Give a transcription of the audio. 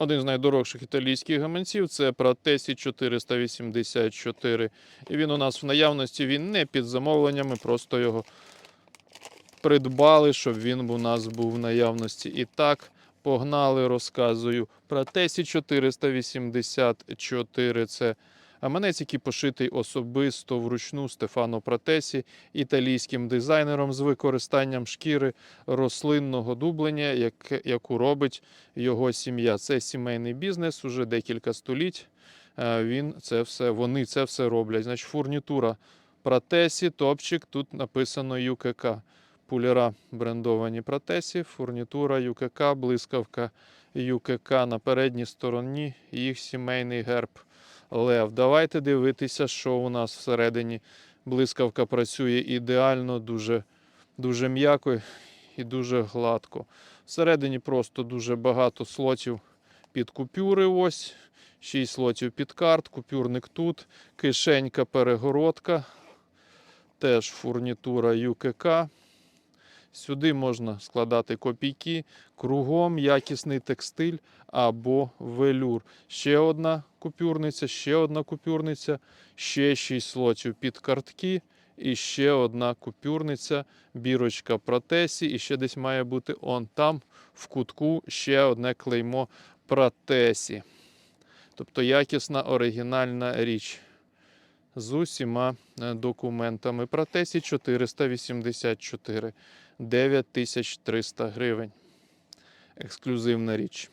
один з найдорожчих італійських гаманців це Pratesi 484. І він у нас в наявності, він не під замовленнями, просто його придбали, щоб він у нас був в наявності. І так, погнали, розказую. Pratesi 484 це гаманець, який пошитий особисто вручну Стефано Пратесі, італійським дизайнером з використанням шкіри рослинного дублення, як- яку робить його сім'я. Це сімейний бізнес уже декілька століть. Е, Він це все, вони це все роблять. Значить, фурнітура Пратесі, топчик, тут написано ЮКК. Пулера брендовані Пратесі, фурнітура ЮКК, блискавка ЮКК на передній стороні, їх сімейний герб Лев. Давайте дивитися, що у нас всередині. Блискавка працює ідеально, дуже, дуже м'яко і дуже гладко. Всередині просто дуже багато слотів під купюри. Ось. 6 слотів під карт, купюрник тут, кишенька, перегородка, теж фурнітура ЮКК. Сюди можна складати копійки, кругом якісний текстиль або велюр. Ще одна купюрниця, ще одна купюрниця, ще 6 слотів під картки. І ще одна купюрниця, бірочка протесі, і ще десь має бути он там в кутку ще одне клеймо протесі. Тобто якісна оригінальна річ з усіма е, документами. Протесі 484, 9300 гривень. Ексклюзивна річ.